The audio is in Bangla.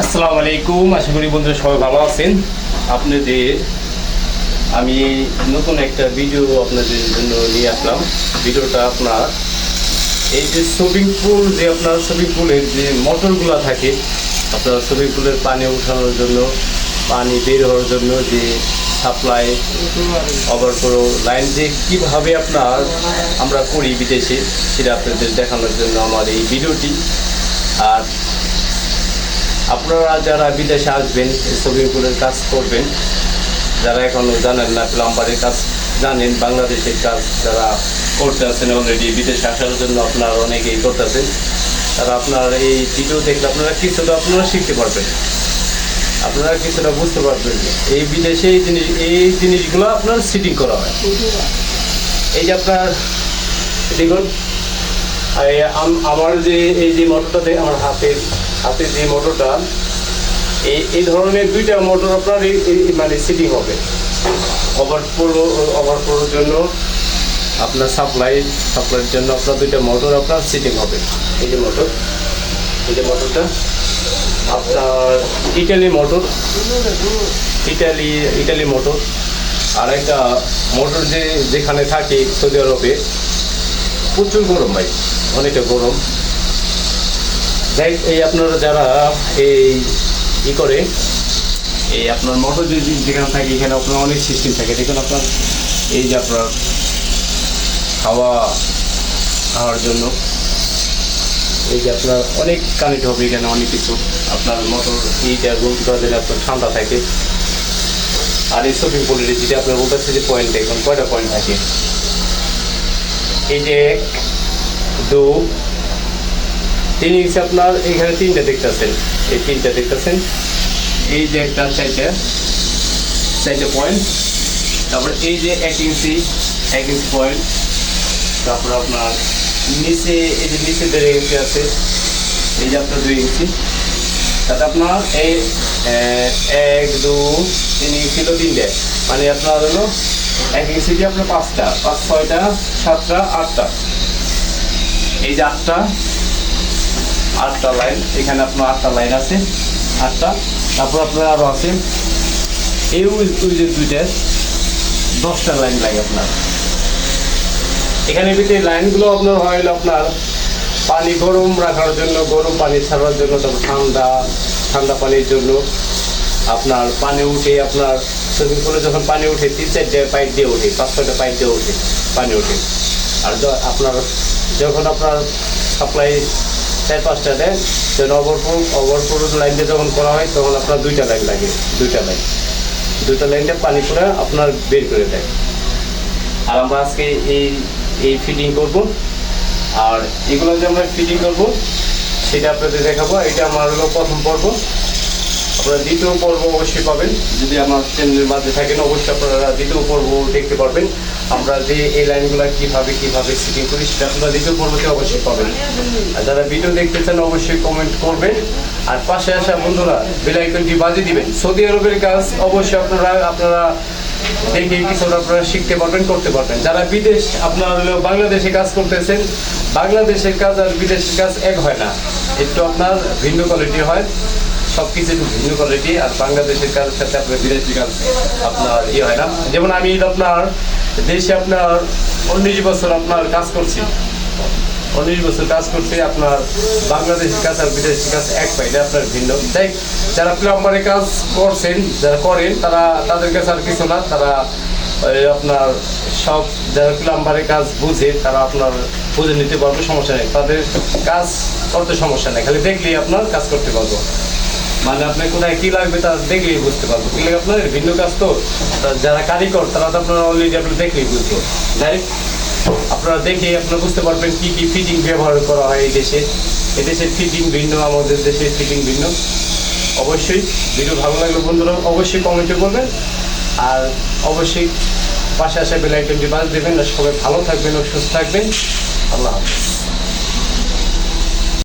আসসালামু আলাইকুম। আশা করি বন্ধুরা সবাই ভালো আছেন। আপনাদের, আমি নতুন একটা ভিডিও আপনাদের জন্য নিয়ে আসলাম। ভিডিওটা আপনার, এই যে সুইমিং পুল যে আপনার সুইমিং পুলের যে মোটরগুলো থাকে, আপনার সুইমিং পুলের পানি উঠানোর জন্য, পানি বের হওয়ার জন্য যে সাপ্লাই ওভারফ্লো লাইন যে কীভাবে আপনার আমরা করি বিদেশে, সেটা আপনাদের দেখানোর জন্য আমার এই ভিডিওটি আর আপনারা যারা বিদেশে আসবেন পুলের কাজ করবেন, যারা এখনও জানেন না, প্লাম্বারের কাজ জানেন, বাংলাদেশের কাজ যারা করতে আছেন অলরেডি বিদেশে আসার জন্য আপনারা অনেকেই করতেছেন। তারা আপনার এই ভিডিও দেখলে আপনারা কিছুটা আপনারা শিখতে পারবেন। আপনারা কিছুটা বুঝতে পারবেন এই বিদেশে এই জিনিস, এই জিনিসগুলো আপনার সিটিং করা হয়। এই যে আপনার আম- আমার যে, এই যে মোটরটাতে আমার হাতের হাতে যে মোটরটা এই এই ধরনের দুইটা মোটর আপনার মানে সিটিং হবে। ওভারফ্লো ওভারফ্লোর জন্য আপনার সাপ্লাই সাপ্লাইয়ের জন্য আপনার দুইটা মোটর আপনার সিটিং হবে। এই যে মোটর এই যে মোটরটা আপনার Italy motor Italy Italy motor আর একটা মোটর যে, যেখানে থাকে সৌদি আরবে, প্রচুর গরম ভাই, অনেকটা গরম। যাই, এই আপনারা যারা এই ই করে, এই আপনার মোটর যদি যেখানে থাকে, এখানে আপনার অনেক সিস্টেম থাকে। দেখুন আপনার, এই যে আপনার খাওয়া, খাওয়ার জন্য, এই যে আপনার অনেক কানেক্ট হবে এখানে অনেক কিছু। আপনার মোটর এইটা করা দিলে আপনার ঠান্ডা থাকে। আর এই শপিং পুলের যেটা আপনার বলতেছে যে পয়েন্ট দেখুন, কয়টা পয়েন্ট থাকে? এই যে এক, দু তিন ইঞ্চি আপনার এখানে তিনটা দেখতেছেন। এই তিনটা দেখতেছেন। এই যে একটা চারটা, চারটে পয়েন্ট তারপর এই যে এক ইঞ্চি এক ইঞ্চি পয়েন্ট তারপর আপনার নিচে, এই যে নিচে দেড় ইঞ্চি আছে, এই যে আপনার দুই ইঞ্চি। তাতে আপনার এই এক, দু, তিন ইঞ্চি তো তিনটে। মানে আপনার হলো এক ইঞ্চি দিয়ে আপনার পাঁচটা, পাঁচ, ছয়টা, সাতটা, আটটা। এই যে আটটা আটটা লাইন, এখানে আপনার আটটা লাইন আছে, আটটা। তারপর আপনার আরও আছে। এই যে দুইটা, দশটা লাইন লাগে আপনার। এখানে ভিতরে লাইনগুলো আপনার হয় আপনার পানি গরম রাখার জন্য, গরম পানি ছাড়ার জন্য, তারপর ঠান্ডা ঠান্ডা পানির জন্য আপনার পানি উঠে আপনার সুইমিং পুলে যখন পানি উঠে, তিন চারটে পাইপ দিয়ে ওঠে পাঁচ ছয়টা পাইপ দিয়ে ওঠে পানি ওঠে আর আপনার যখন আপনার সাপ্লাই চার পাঁচটা দেয় তখন ওভারফ্লো ওভারফ্লো লাইনটা যখন করা হয়, তখন আপনার দুইটা লাইন লাগে, দুইটা লাইন দুইটা লাইনটা পানি করে আপনার বের করে দেয়। আর আমরা আজকে এই এই ফিটিং করব। আর এগুলো যে আমরা ফিটিং করব, সেটা আপনাদের দেখাবো। এটা আমার হলো প্রথম পর্ব। আপনারা দ্বিতীয় পর্ব অবশ্যই পাবেন। যদি আমার চ্যানেলের মাঝে থাকেন, অবশ্যই আপনারা দ্বিতীয় পর্ব দেখতে পারবেন। আমরা যে এই লাইনগুলো কীভাবে কীভাবে সিটিং করি সেটা আপনারা দ্বিতীয় পর্বতে অবশ্যই পাবেন। আর যারা ভিডিও দেখতে চান, অবশ্যই কমেন্ট করবেন। আর পাশে আসা বন্ধুরা বেল আইকনটি বাজিয়ে দিবেন। সৌদি আরবের কাজ, অবশ্যই আপনারা আপনারা দেখে কিছুটা আপনারা শিখতে পারবেন, করতে পারবেন। যারা বিদেশ, আপনারা হলো বাংলাদেশে কাজ করতেছেন, বাংলাদেশের কাজ আর বিদেশের কাজ এক হয় না। একটু আপনার ভিন্ন কোয়ালিটি হয় সব কিছু একটু ভিন্ন কোয়ালিটি আর বাংলাদেশের কাজের সাথে আপনার বিদেশি কাজ আপনার ইয়ে হয় না। যেমন আমি আপনার দেশে আপনার উনিশ বছর আপনার কাজ করছি। উনিশ বছর কাজ করতে আপনার বাংলাদেশের কাজ আর বিদেশি কাজ এক পাই এটা আপনার ভিন্ন। তাই যারা প্লাম্বারের কাজ করছেন, যারা করেন, তারা, তাদের কাছে আর কিছু না। তারা আপনার সব যারা প্লাম্বারের কাজ বুঝে, তারা আপনার বুঝে নিতে পারবে, সমস্যা নেই। তাদের কাজ করতে সমস্যা নেই। খালি দেখলেই আপনার কাজ করতে পারব। মানে আপনার কোথায় কি লাগবে তা দেখলেই বুঝতে পারব। কি লাগে আপনার ভিন্ন কাজ তো। যারা কারিগর, তারা তো আপনারা অলরেডি আপনার দেখলেই বুঝব। আপনারা দেখে আপনারা বুঝতে পারবেন কি কি ফিটিং ব্যবহার করা হয় এই দেশে। এই দেশের ফিটিং ভিন্ন, আমাদের দেশের ফিটিং ভিন্ন। অবশ্যই ভিডিও ভালো লাগলে বন্ধুরা অবশ্যই কমেন্টে করবেন আর অবশ্যই পাশে আসা বেল আইকনটি বাজ দেবেন। আর সবাই ভালো থাকবেন ও সুস্থ থাকবেন। আল্লাহ হাফিজ।